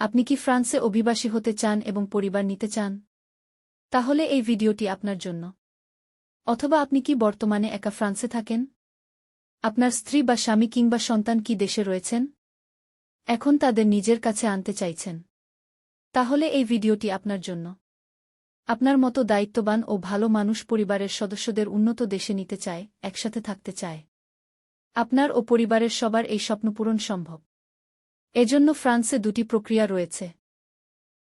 আপনি কি ফ্রান্সে অভিবাসী হতে চান এবং পরিবার নিতে চান? তাহলে এই ভিডিওটি আপনার জন্য। অথবা আপনি কি বর্তমানে একা ফ্রান্সে থাকেন? আপনার স্ত্রী বা স্বামী কিংবা সন্তান কি দেশে রয়েছেন? এখন তাদের নিজের কাছে আনতে চাইছেন। তাহলে এই ভিডিওটি আপনার জন্য। আপনার মতো দায়িত্ববান ও ভালো মানুষ পরিবারের সদস্যদের উন্নত দেশে নিতে চায়, একসাথে থাকতে চায়। আপনার ও পরিবারের সবার এই স্বপ্নপূরণ সম্ভব। এজন্য ফ্রান্সে দুটি প্রক্রিয়া রয়েছে।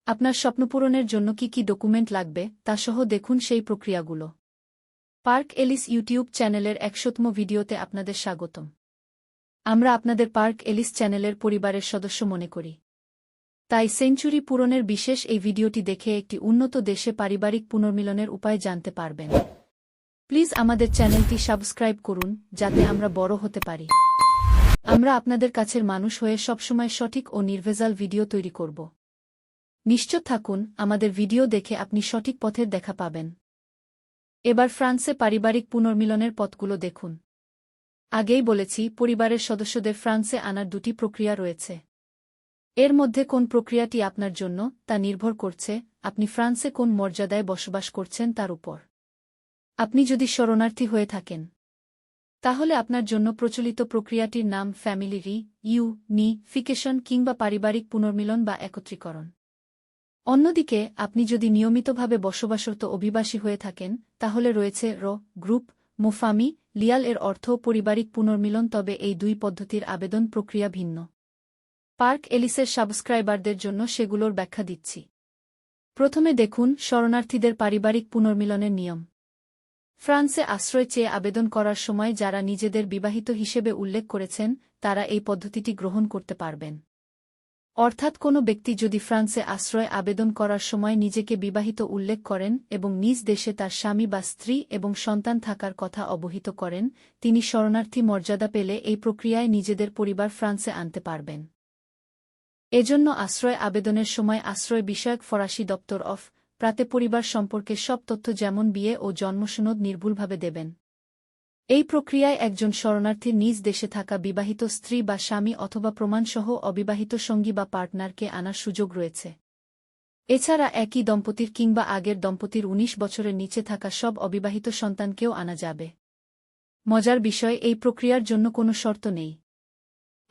আপনার স্বপ্নপূরণের জন্য কি কি ডকুমেন্ট লাগবে, তা সহ দেখুন সেই প্রক্রিয়াগুলো। পার্ক এলিস ইউটিউব চ্যানেলের একশোতম ভিডিওতে আপনাদের স্বাগতম। আমরা আপনাদের পার্ক এলিস চ্যানেলের পরিবারের সদস্য মনে করি। তাই সেঞ্চুরি পূরণের বিশেষ এই ভিডিওটি দেখে একটি উন্নত দেশে পারিবারিক পুনর্মিলনের উপায় জানতে পারবেন। প্লিজ আমাদের চ্যানেলটি সাবস্ক্রাইব করুন, যাতে আমরা বড় হতে পারি। আমরা আপনাদের কাছের মানুষ হয়ে সবসময় সঠিক ও নির্ভেজাল ভিডিও তৈরি করব। নিশ্চিত থাকুন, আমাদের ভিডিও দেখে আপনি সঠিক পথের দেখা পাবেন। এবার ফ্রান্সে পারিবারিক পুনর্মিলনের পথগুলো দেখুন। আগেই বলেছি, পরিবারের সদস্যদের ফ্রান্সে আনার দুটি প্রক্রিয়া রয়েছে। এর মধ্যে কোন প্রক্রিয়াটি আপনার জন্য, তা নির্ভর করছে, আপনি ফ্রান্সে কোন মর্যাদায় বসবাস করছেন তার উপর। আপনি যদি শরণার্থী হয়ে থাকেন তাহলে আপনার জন্য প্রচলিত প্রক্রিয়াটির নাম ফ্যামিলি রি ইউ নি ফিকেশন কিংবা পারিবারিক পুনর্মিলন বা একত্রীকরণ। অন্যদিকে, আপনি যদি নিয়মিতভাবে বসবাসরত অভিবাসী হয়ে থাকেন, তাহলে রয়েছে র গ্রুপ মোফামি লিয়াল এর অর্থ পরিবারিক পুনর্মিলন, তবে এই দুই পদ্ধতির আবেদন প্রক্রিয়া ভিন্ন। পার্ক এলিসের সাবস্ক্রাইবারদের জন্য সেগুলোর ব্যাখ্যা দিচ্ছি। প্রথমে দেখুন, শরণার্থীদের পারিবারিক পুনর্মিলনের নিয়ম। ফ্রান্সে আশ্রয় চেয়ে আবেদন করার সময় যারা নিজেদের বিবাহিত হিসেবে উল্লেখ করেছেন, তারা এই পদ্ধতিটি গ্রহণ করতে পারবেন। অর্থাৎ কোনো ব্যক্তি যদি ফ্রান্সে আশ্রয় আবেদন করার সময় নিজেকে বিবাহিত উল্লেখ করেন এবং নিজ দেশে তার স্বামী বা স্ত্রী এবং সন্তান থাকার কথা অবহিত করেন, তিনি শরণার্থী মর্যাদা পেলে এই প্রক্রিয়ায় নিজেদের পরিবার ফ্রান্সে আনতে পারবেন। এজন্য আশ্রয় আবেদনের সময় আশ্রয় বিষয়ক ফরাসি দপ্তর অফ প্রাতে পরিবার সম্পর্কে সব তথ্য যেমন বিয়ে ও জন্মসনদ নির্ভুলভাবে দেবেন। এই প্রক্রিয়ায় একজন শরণার্থীর নিজ দেশে থাকা বিবাহিত স্ত্রী বা স্বামী অথবা প্রমাণসহ অবিবাহিত সঙ্গী বা পার্টনারকে আনার সুযোগ রয়েছে। এছাড়া একই দম্পতির কিংবা আগের দম্পতির ১৯ বছরের নিচে থাকা সব অবিবাহিত সন্তানকেও আনা যাবে। মজার বিষয়, এই প্রক্রিয়ার জন্য কোনো শর্ত নেই।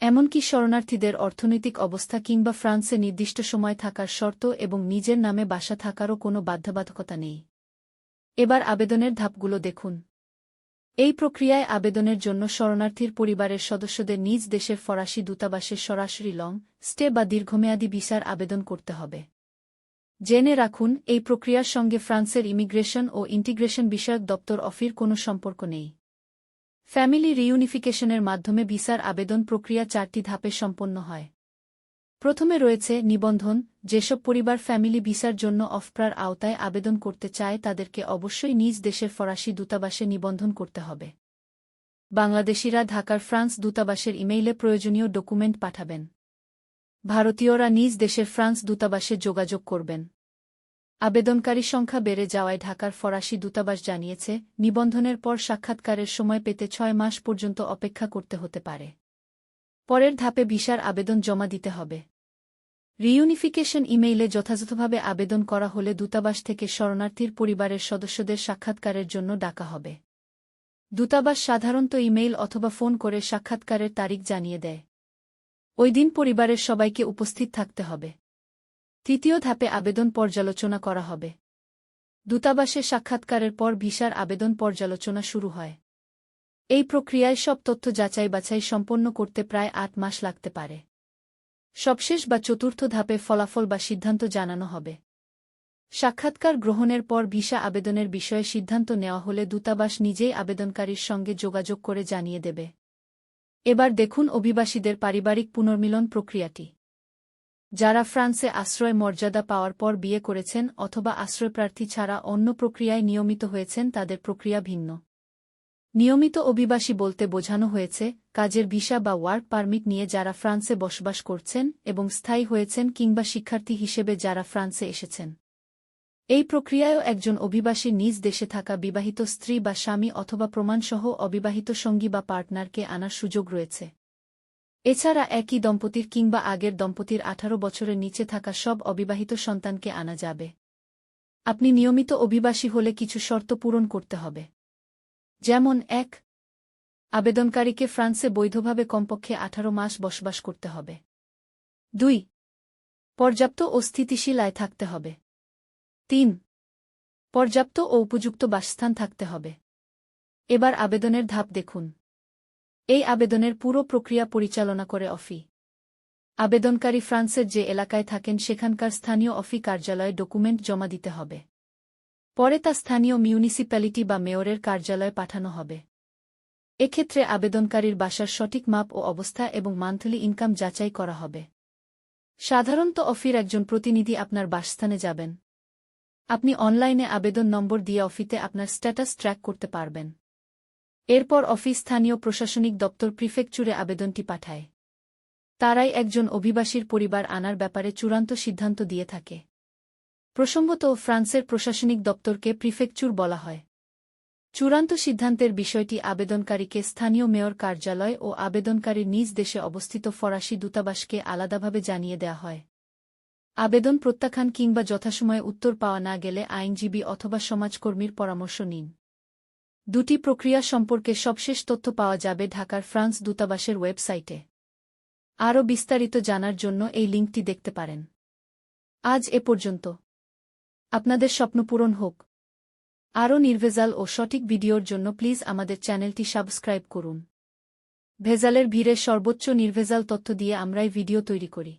এমনকি শরণার্থীদের অর্থনৈতিক অবস্থা কিংবা ফ্রান্সে নির্দিষ্ট সময় থাকার শর্ত এবং নিজের নামে বাসা থাকারও কোনো বাধ্যবাধকতা নেই। এবার আবেদনের ধাপগুলো দেখুন। এই প্রক্রিয়ায় আবেদনের জন্য শরণার্থীর পরিবারের সদস্যদের নিজ দেশের ফরাসি দূতাবাসে সরাসরি লং স্টে বা দীর্ঘমেয়াদী ভিসার আবেদন করতে হবে। জেনে রাখুন, এই প্রক্রিয়ার সঙ্গে ফ্রান্সের ইমিগ্রেশন ও ইন্টিগ্রেশন বিষয়ক দপ্তর অফির কোনো সম্পর্ক নেই। ফ্যামিলি রিউনিফিকেশনের মাধ্যমে ভিসার আবেদন প্রক্রিয়া চারটি ধাপে সম্পন্ন হয়। প্রথমে রয়েছে নিবন্ধন, যেসব পরিবার ফ্যামিলি ভিসার জন্য অফপ্রার আওতায় আবেদন করতে চায় তাদেরকে অবশ্যই নিজ দেশের ফরাসি দূতাবাসে নিবন্ধন করতে হবে। বাংলাদেশিরা ঢাকার ফ্রান্স দূতাবাসের ইমেইলে প্রয়োজনীয় ডকুমেন্ট পাঠাবেন। ভারতীয়রা নিজ দেশের ফ্রান্স দূতাবাসে যোগাযোগ করবেন। আবেদনকারী সংখ্যা বেড়ে যাওয়ায় ঢাকার ফরাসি দূতাবাস জানিয়েছে, নিবন্ধনের পর সাক্ষাৎকারের সময় পেতে ছয় মাস পর্যন্ত অপেক্ষা করতে হতে পারে। পরের ধাপে ভিসার আবেদন জমা দিতে হবে। রিউনিফিকেশন ইমেইলে যথাযথভাবে আবেদন করা হলে দূতাবাস থেকে শরণার্থীর পরিবারের সদস্যদের সাক্ষাৎকারের জন্য ডাকা হবে। দূতাবাস সাধারণত ইমেইল অথবা ফোন করে সাক্ষাৎকারের তারিখ জানিয়ে দেয়। ওই দিন পরিবারের সবাইকে উপস্থিত থাকতে হবে। তৃতীয় ধাপে আবেদন পর্যালোচনা করা হবে। দূতাবাসে সাক্ষাৎকারের পর ভিসার আবেদন পর্যালোচনা শুরু হয়। এই প্রক্রিয়ায় সব তথ্য যাচাই বাছাই সম্পন্ন করতে প্রায় আট মাস লাগতে পারে। সবশেষ বা চতুর্থ ধাপে ফলাফল বা সিদ্ধান্ত জানানো হবে। সাক্ষাৎকার গ্রহণের পর ভিসা আবেদনের বিষয়ে সিদ্ধান্ত নেওয়া হলে দূতাবাস নিজেই আবেদনকারীর সঙ্গে যোগাযোগ করে জানিয়ে দেবে। এবার দেখুন অভিবাসীদের পারিবারিক পুনর্মিলন প্রক্রিয়াটি। যারা ফ্রান্সে আশ্রয় মর্যাদা পাওয়ার পর বিয়ে করেছেন অথবা আশ্রয়প্রার্থী ছাড়া অন্য প্রক্রিয়ায় নিয়মিত হয়েছেন তাদের প্রক্রিয়া ভিন্ন। নিয়মিত অভিবাসী বলতে বোঝানো হয়েছে, কাজের ভিসা বা ওয়ার্ক পারমিট নিয়ে যারা ফ্রান্সে বসবাস করছেন এবং স্থায়ী হয়েছেন কিংবা শিক্ষার্থী হিসেবে যারা ফ্রান্সে এসেছেন। এই প্রক্রিয়ায়ও একজন অভিবাসী নিজ দেশে থাকা বিবাহিত স্ত্রী বা স্বামী অথবা প্রমাণসহ অবিবাহিত সঙ্গী বা পার্টনারকে আনার সুযোগ রয়েছে। এছাড়া একই দম্পতির কিংবা আগের দম্পতির আঠারো বছরের নিচে থাকা সব অবিবাহিত সন্তানকে আনা যাবে। আপনি নিয়মিত অভিবাসী হলে কিছু শর্ত পূরণ করতে হবে। যেমন, এক, আবেদনকারীকে ফ্রান্সে বৈধভাবে কমপক্ষে আঠারো মাস বসবাস করতে হবে। দুই, পর্যাপ্ত ও স্থিতিশীল আয় থাকতে হবে। তিন, পর্যাপ্ত ও উপযুক্ত বাসস্থান থাকতে হবে। এবার আবেদনের ধাপ দেখুন। এই আবেদনের পুরো প্রক্রিয়া পরিচালনা করে অফি। আবেদনকারী ফ্রান্সের যে এলাকায় থাকেন সেখানকার স্থানীয় অফি কার্যালয়ে ডকুমেন্ট জমা দিতে হবে। পরে তা স্থানীয় মিউনিসিপ্যালিটি বা মেয়রের কার্যালয়ে পাঠানো হবে। এক্ষেত্রে আবেদনকারীর বাসার সঠিক মাপ ও অবস্থা এবং মান্থলি ইনকাম যাচাই করা হবে। সাধারণত অফির একজন প্রতিনিধি আপনার বাসস্থানে যাবেন। আপনি অনলাইনে আবেদন নম্বর দিয়ে অফিতে আপনার স্ট্যাটাস ট্র্যাক করতে পারবেন। এরপর অফিস স্থানীয় প্রশাসনিক দপ্তর প্রিফেকচুরে আবেদনটি পাঠায়। তারাই একজন অভিবাসীর পরিবার আনার ব্যাপারে চূড়ান্ত সিদ্ধান্ত দিয়ে থাকে। প্রসঙ্গত, ফ্রান্সের প্রশাসনিক দপ্তরকে প্রিফেকচুর বলা হয়। চূড়ান্ত সিদ্ধান্তের বিষয়টি আবেদনকারীকে স্থানীয় মেয়র কার্যালয় ও আবেদনকারীর নিজ দেশে অবস্থিত ফরাসি দূতাবাসকে আলাদাভাবে জানিয়ে দেয়া হয়। আবেদন প্রত্যাখ্যান কিংবা যথাসময়ে উত্তর পাওয়া না গেলে আইনজীবী অথবা সমাজকর্মীর পরামর্শ নিন। দুটি প্রক্রিয়া সম্পর্কে সবশেষ তথ্য পাওয়া যাবে ঢাকার ফ্রান্স দূতাবাসের ওয়েবসাইটে। আরও বিস্তারিত জানার জন্য এই লিঙ্কটি দেখতে পারেন। আজ এ পর্যন্ত। আপনাদের স্বপ্ন পূরণ হোক। আরও নির্ভেজাল ও সঠিক ভিডিওর জন্য প্লিজ আমাদের চ্যানেলটি সাবস্ক্রাইব করুন। ভেজালের ভিড়ে সর্বোচ্চ নির্ভেজাল তথ্য দিয়ে আমরাই ভিডিও তৈরি করি।